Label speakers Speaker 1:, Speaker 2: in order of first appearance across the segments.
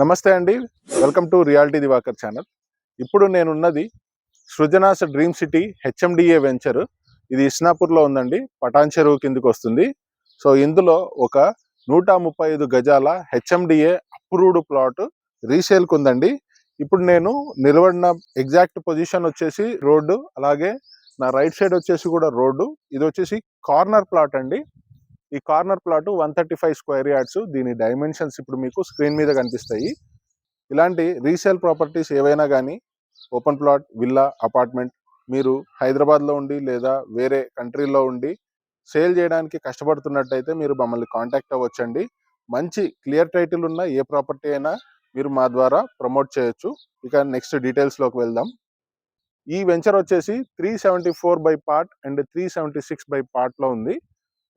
Speaker 1: నమస్తే అండి. Welcome to reality Divakar channel. ఇప్పుడు నేనున్నది Srujana's dream city HMDA venture. ఇది ఇస్నాపూర్లో ఉందండి. పటాన్ చెరువు కిందకి వస్తుంది. సో ఇందులో ఒక నూట ముప్పై ఐదు గజాల హెచ్ఎండిఏ అప్రూవ్డ్ ప్లాట్ రీసేల్కి ఉందండి. ఇప్పుడు నేను నిలబడిన ఎగ్జాక్ట్ పొజిషన్ వచ్చేసి రోడ్డు అలాగే నా రైట్ సైడ్ వచ్చేసి కూడా రోడ్డు. ఇది వచ్చేసి కార్నర్ ప్లాట్ అండి. ఈ corner plot one thirty five square yards. దీని డైమెన్షన్స్ ఇప్పుడు మీకు స్క్రీన్ మీద కనిపిస్తాయి. ఇలాంటి రీసేల్ ప్రాపర్టీస్ ఏవైనా కానీ ఓపెన్ ప్లాట్ విల్లా అపార్ట్మెంట్ మీరు హైదరాబాద్లో ఉండి లేదా వేరే కంట్రీలో ఉండి సేల్ చేయడానికి కష్టపడుతున్నట్టయితే మీరు మమ్మల్ని కాంటాక్ట్ అవ్వచ్చండి. మంచి క్లియర్ టైటిల్ ఉన్న ఏ ప్రాపర్టీ అయినా మీరు మా ద్వారా ప్రమోట్ చేయొచ్చు. ఇక నెక్స్ట్ డీటెయిల్స్లోకి వెళ్దాం. ఈ వెంచర్ వచ్చేసి three seventy four by part and three seventy six by పార్ట్లో ఉంది.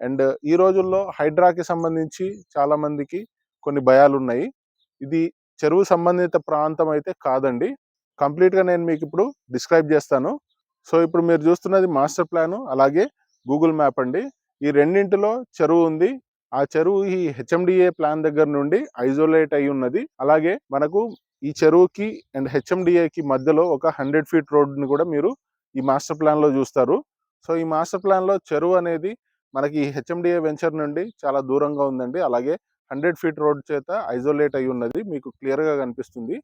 Speaker 1: అండ్ ఈ రోజుల్లో హైడ్రాకి సంబంధించి చాలామందికి కొన్ని భయాలు ఉన్నాయి ఇది చెరువు సంబంధిత ప్రాంతం అయితే కాదండి. కంప్లీట్గా నేను మీకు ఇప్పుడు డిస్క్రైబ్ చేస్తాను. సో ఇప్పుడు మీరు చూస్తున్నది మాస్టర్ ప్లాన్ అలాగే గూగుల్ మ్యాప్ అండి. ఈ రెండింటిలో చెరువు ఉంది. ఆ చెరువు ఈ హెచ్ఎండిఏ ప్లాన్ దగ్గర నుండి ఐజోలేట్ అయి ఉన్నది. అలాగే మనకు ఈ చెరువుకి అండ్ హెచ్ఎండిఏకి మధ్యలో ఒక హండ్రెడ్ ఫీట్ రోడ్ని కూడా మీరు ఈ మాస్టర్ ప్లాన్లో చూస్తారు. సో ఈ మాస్టర్ ప్లాన్లో చెరువు అనేది మనకి హెచ్ఎండిఏ వెంచర్ నుండి చాలా దూరంగా ఉందండి. అలాగే హండ్రెడ్ ఫీట్ రోడ్ చేత ఐజోలేట్ అయి ఉన్నది. మీకు క్లియర్గా కనిపిస్తుంది.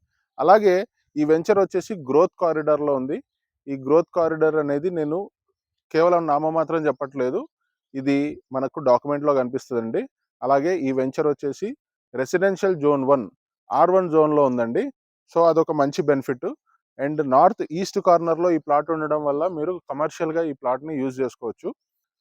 Speaker 1: అలాగే ఈ వెంచర్ వచ్చేసి గ్రోత్ కారిడార్లో ఉంది. ఈ గ్రోత్ కారిడార్ అనేది నేను కేవలం నామమాత్రం చెప్పట్లేదు. ఇది మనకు డాక్యుమెంట్లో కనిపిస్తుందండి. అలాగే ఈ వెంచర్ వచ్చేసి residential zone one R one జోన్లో ఉందండి. సో అదొక మంచి బెనిఫిట్. అండ్ నార్త్ ఈస్ట్ కార్నర్లో ఈ ప్లాట్ ఉండడం వల్ల మీరు కమర్షియల్గా ఈ ప్లాట్ని యూజ్ చేసుకోవచ్చు.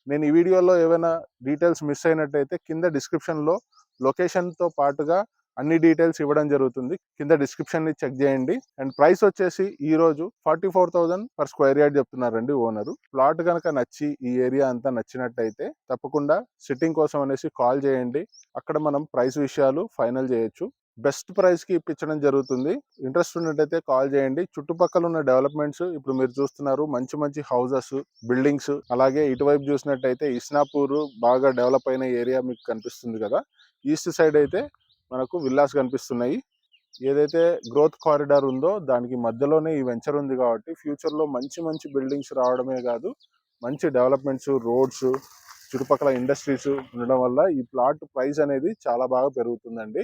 Speaker 1: నేను ఈ వీడియోలో ఏమైనా డీటెయిల్స్ మిస్ అయినట్టయితే కింద డిస్క్రిప్షన్లో లొకేషన్తో పాటుగా అన్ని డీటెయిల్స్ ఇవ్వడం జరుగుతుంది. కింద డిస్క్రిప్షన్ని చెక్ చేయండి. అండ్ ప్రైస్ వచ్చేసి ఈ రోజు forty four thousand per square yard చెప్తున్నారండి ఓనరు ప్లాట్ కనుక నచ్చి ఈ ఏరియా అంతా నచ్చినట్టయితే తప్పకుండా సిట్టింగ్ కోసం అనేసి కాల్ చేయండి. అక్కడ మనం ప్రైస్ విషయాలు ఫైనల్ చేయొచ్చు. బెస్ట్ ప్రైస్కి ఇప్పించడం జరుగుతుంది. ఇంట్రెస్ట్ ఉన్నట్టయితే కాల్ చేయండి. చుట్టుపక్కల ఉన్న డెవలప్మెంట్స్ ఇప్పుడు మీరు చూస్తున్నారు. మంచి మంచి హౌసెస్ బిల్డింగ్స్ అలాగే ఇటువైపు చూసినట్టయితే ఇస్నాపూర్ బాగా డెవలప్ అయిన ఏరియా మీకు కనిపిస్తుంది కదా. ఈస్ట్ సైడ్ అయితే మనకు విల్లాస్ కనిపిస్తున్నాయి. ఏదైతే గ్రోత్ కారిడార్ ఉందో దానికి మధ్యలోనే ఈ వెంచర్ ఉంది కాబట్టి ఫ్యూచర్లో మంచి మంచి బిల్డింగ్స్ రావడమే కాదు మంచి డెవలప్మెంట్స్ రోడ్స్ చుట్టుపక్కల ఇండస్ట్రీస్ ఉండడం వల్ల ఈ ప్లాట్ ప్రైస్ అనేది చాలా బాగా పెరుగుతుందండి.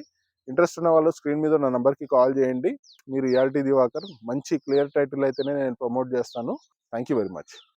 Speaker 1: ఇంట్రెస్ట్ ఉన్న వాళ్ళు స్క్రీన్ మీద నా నెంబర్కి కాల్ చేయండి. మీరు రియాలిటీ దివాకర్ మంచి క్లియర్ టైటిల్ అయితేనే నేను ప్రమోట్ చేస్తాను. Thank you very much.